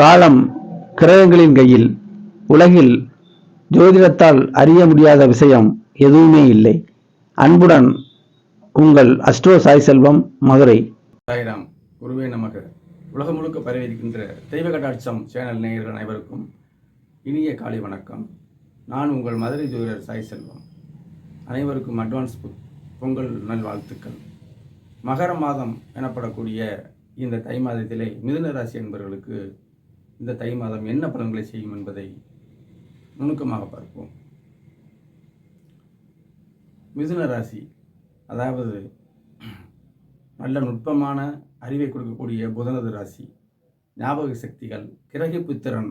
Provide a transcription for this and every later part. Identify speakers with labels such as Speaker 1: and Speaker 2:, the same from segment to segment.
Speaker 1: காலம் கிரகங்களின் கையில் உலகில் ஜோதிடத்தால் அறிய முடியாத விஷயம் எதுவுமே இல்லை. அன்புடன் உங்கள் அஸ்ட்ரோ சாய் செல்வம் மதுரை.
Speaker 2: சாய்ராம் குருவே நமக்கு உலகம் முழுக்க பரவி இருக்கின்ற தெய்வ கட்டாட்சம் சேனல் நேயர்கள் அனைவருக்கும் இனிய காலை வணக்கம். நான் உங்கள் மதுரை ஜோதிடர் சாய் செல்வம். அனைவருக்கும் அட்வான்ஸ் பொ- பொங்கல் நல்வாழ்த்துக்கள். மகர மாதம் எனப்படக்கூடிய இந்த தை மாதத்திலே மிதுன ராசி என்பவர்களுக்கு இந்த தை மாதம் என்ன பலன்களை செய்யும் என்பதை நுணுக்கமாக பார்ப்போம். மிதுன ராசி அதாவது நல்ல நுட்பமான அறிவை கொடுக்கக்கூடிய புதனது ராசி ஞாபக சக்திகள் கிரகிப்பு திறன்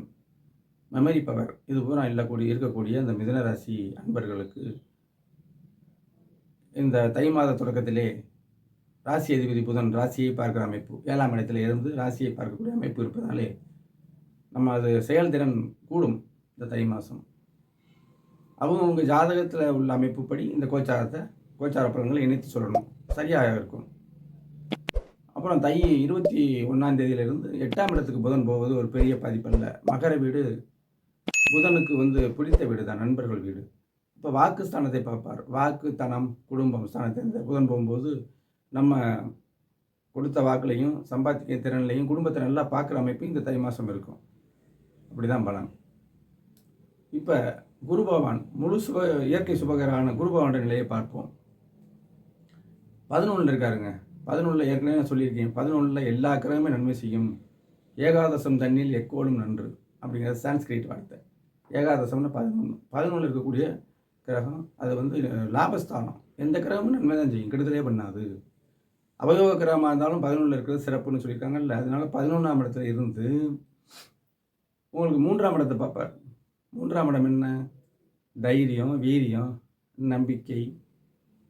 Speaker 2: மெமரி பவர் இது பூரா இல்லக்கூடிய இருக்கக்கூடிய அந்த மிதுன ராசி அன்பர்களுக்கு இந்த தை மாத தொடக்கத்திலே ராசி அதிபதி புதன் ராசியை பார்க்கிற அமைப்பு ஏழாம் இடத்துல இருந்து ராசியை பார்க்கக்கூடிய அமைப்பு இருப்பதாலே நம்ம அது செயல்திறன் கூடும் இந்த தை மாதம் அவங்க உங்கள் ஜாதகத்தில் உள்ள அமைப்புப்படி இந்த கோச்சாரத்தை கோச்சார பலன்களை இணைத்து சொல்லணும். சரியாக இருக்கும். அப்புறம் தை இருபத்தி ஒன்றாம் தேதியிலிருந்து எட்டாம் இடத்துக்கு புதன் போவது ஒரு பெரிய பாதிப்பல்ல. மகர வீடு புதனுக்கு வந்து பிடித்த வீடு தான் நண்பர்கள் வீடு. இப்போ வாக்கு ஸ்தானத்தை பார்ப்பார். வாக்கு தனம் குடும்பம் ஸ்தானத்தை இந்த புதன் போகும்போது நம்ம கொடுத்த வாக்குலையும் சம்பாதிக்க திறன்லையும் குடும்பத்தை நல்லா பார்க்குற அமைப்பு இந்த தை மாதம் இருக்கும். அப்படி தான் பலன் இப்போ குரு பகவான் முழு சுப இயற்கை சுபகரான குரு பகவான நிலையை பார்ப்போம். பதினொன்றில் இருக்காருங்க. பதினொன்றில் ஏற்கனவே நான் சொல்லியிருக்கேன். பதினொன்றில் எல்லா கிரகமே நன்மை செய்யும். ஏகாதசம் தண்ணில் எக்கோலும் நன்று அப்படிங்கிறது சான்ஸ்கிரிட் வார்த்தை. ஏகாதசம்னு பதினொன்று பதினொன்றில் இருக்கக்கூடிய கிரகம் அது வந்து லாபஸ்தானம். எந்த கிரகமும் நன்மை தான் செய்யும். கெடுதலே பண்ணாது. அவயோக கிரகமாக இருந்தாலும் பதினொன்றில் இருக்கிறது சிறப்புன்னு சொல்லியிருக்காங்கல்ல. அதனால பதினொன்றாம் இடத்துல இருந்து உங்களுக்கு மூன்றாம் இடத்தை பார்ப்பார். மூன்றாம் இடம் என்ன? தைரியம் வீரியம் நம்பிக்கை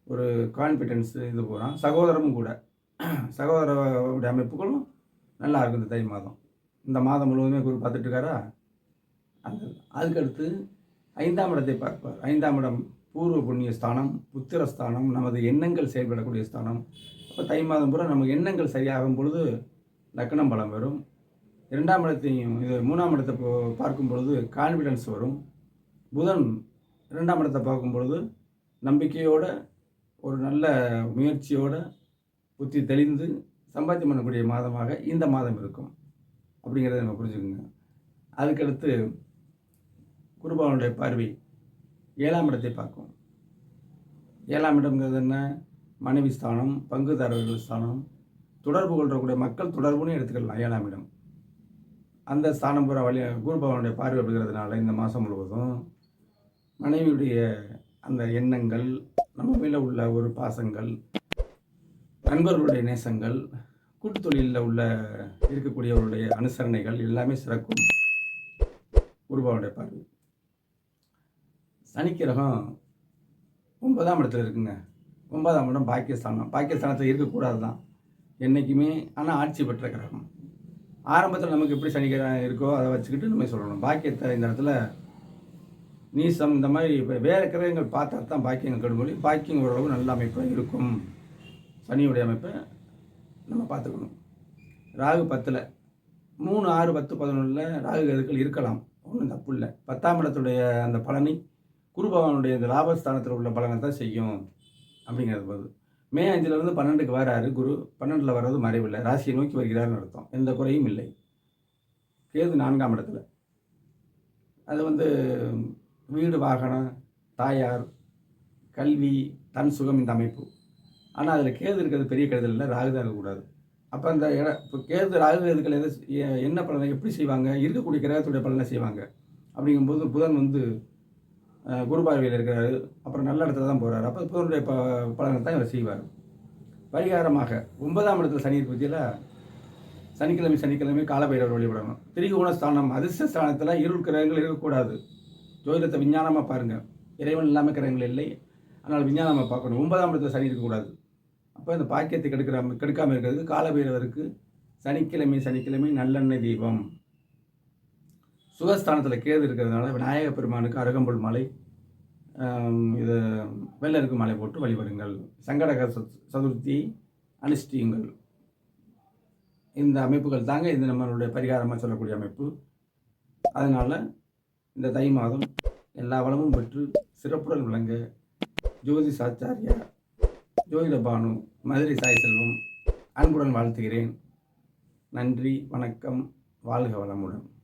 Speaker 2: ஒரு கான்ஃபிடென்ஸு இது போகிறான் சகோதரமும் கூட. சகோதரவுடைய அமைப்புகளும் நல்லா இருக்கும் இந்த தை மாதம். இந்த மாதம் முழுவதுமே குரு பார்த்துட்டு இருக்காரா அந்த அதுக்கடுத்து ஐந்தாம் இடத்தை பார்ப்பார். ஐந்தாம் இடம் பூர்வ புண்ணிய ஸ்தானம் புத்திர ஸ்தானம் நமது எண்ணங்கள் செயல்படக்கூடிய ஸ்தானம். அப்போ தை மாதம் பூரா நமக்கு எண்ணங்கள் சரியாகும் பொழுது லக்னம் பலம் வரும் இரண்டாம் இடத்தையும் இது மூணாம் இடத்தை பார்க்கும் பொழுது கான்ஃபிடன்ஸ் வரும். புதன் இரண்டாம் இடத்தை பார்க்கும் பொழுது நம்பிக்கையோட ஒரு நல்ல முயற்சியோட புத்தி தெளிந்து சம்பாத்தியம் பண்ணக்கூடிய மாதமாக இந்த மாதம் இருக்கும். அப்படிங்கிறத நம்ம புரிஞ்சுக்கோங்க. அதுக்கடுத்து குருபாவனுடைய பார்வை ஏழாம் இடத்தை பார்க்கும். ஏழாம் இடம்ங்கிறது என்ன? மனைவி ஸ்தானம் பங்குதாரர்கள் ஸ்தானம் தொடர்பு கொள்ளக்கூடிய மக்கள் தொடர்புன்னு எடுத்துக்கலாம் ஏழாம் இடம். அந்த ஸ்தானம் பூரா வழி குருபவனுடைய பார்வை அப்படிங்கிறதுனால இந்த மாதம் முழுவதும் மனைவியுடைய அந்த எண்ணங்கள் நம்ம மேல உள்ள ஒரு பாசங்கள் நண்பர்களுடைய நேசங்கள் கூட்டு தொழிலில் உள்ள இருக்கக்கூடியவருடைய அனுசரணைகள் எல்லாமே சிறக்கும் குருபவனுடைய பார்வை. சனிக்கிரகம் ஒன்பதாம் இடத்துல இருக்குங்க. ஒன்பதாம் இடம் பாக்கியஸ்தானம். பாக்கியஸ்தானத்தில் இருக்கக்கூடாது தான் என்றைக்குமே ஆனால் ஆட்சி பெற்ற கிரகம். ஆரம்பத்தில் நமக்கு எப்படி சனிக்கிழமை இருக்கோ அதை வச்சுக்கிட்டு நம்ம சொல்லணும். பாக்கியத்தை இந்த இடத்துல நீசம் இந்த மாதிரி இப்போ வேறு கிரகங்கள் பார்த்தா தான் பாக்கியங்கள் கெடுமொழி பாக்கியம் ஓரளவு நல்ல அமைப்பாக இருக்கும். சனியுடைய அமைப்பை நம்ம பார்த்துக்கணும். ராகு பத்தில் மூணு ஆறு பத்து பதினொன்றில் ராகு கதிர்கள் இருக்கலாம். ஒன்றும் தப்பு இல்லை. பத்தாம் இடத்துடைய அந்த பலனை குரு பகவானுடைய இந்த லாபஸ்தானத்தில் உள்ள பலனை தான் செய்யும். அப்படிங்கிறது போது மே அஞ்சுலேருந்து பன்னெண்டுக்கு வராரு குரு. பன்னெண்டில் வர்றது மறைவில்லை. ராசியை நோக்கி வருகிறார்னு அர்த்தம். எந்த குறையும் இல்லை. கேது நான்காம் இடத்துல. அது வந்து வீடு வாகனம் தாயார் கல்வி தன் சுகம் இந்த அமைப்பு. ஆனால் அதில் கேது இருக்கிறது பெரிய கெடுதல் இல்லை. ராகு தான் இருக்கக்கூடாது. அப்போ அந்த இட இப்போ கேது ராகு இதுக்கள் எது என்ன பலனை எப்படி செய்வாங்க? இருக்கக்கூடிய கிரகத்துடைய பலனை செய்வாங்க. அப்படிங்கும்போது புதன் வந்து குருபார்வையில் இருக்கிறாரு. அப்புறம் நல்ல இடத்துல தான் போகிறாரு அப்போ புதனுடைய ப பலனை தான் இவர் செய்வார். பரிகாரமாக ஒன்பதாம் இடத்துல சனி இருக்கு பற்றியில் சனிக்கிழமை சனிக்கிழமை காலபைரவர் வழிபடணும். திரிகோண ஸ்தானம் அதிர்ஷ்ட ஸ்தானத்தில் இருள் கிரகங்கள் இருக்கக்கூடாது. ஜோதிடத்தை விஞ்ஞானமாக பாருங்கள் இறைவன் இல்லாமல் கிரகங்கள் இல்லை. ஆனால் விஞ்ஞானமாக பார்க்கணும். ஒன்பதாம் இடத்துல சனி இருக்கக்கூடாது. அப்போ இந்த பாக்கியத்தை கெடுக்கிற கெடுக்காமல் இருக்கிறதுக்கு காலபைரவருக்கு சனிக்கிழமை சனிக்கிழமை நல்லெண்ணெய் தீபம். சுகஸ்தானத்தில் கேது இருக்கிறதுனால விநாயகப் பெருமானுக்கு அருகம்புல் மாலை இது வெள்ளருக்கு மாலை போட்டு வழிபடுங்கள். சங்கடக ச- சதுர்த்தி அனுஷ்டியுங்கள். இந்த அமைப்புகள் தாங்க இது நம்மளுடைய பரிகாரமாக சொல்லக்கூடிய அமைப்பு. அதனால் இந்த தை மாதம் எல்லா வளமும் பெற்று சிறப்புடன் விளங்க ஜோதி சாச்சாரியா ஜோதிட பானு மதுரை சாய் செல்வம் அன்புடன் வாழ்த்துகிறேன். நன்றி வணக்கம் வாழ்க வளமுடன்.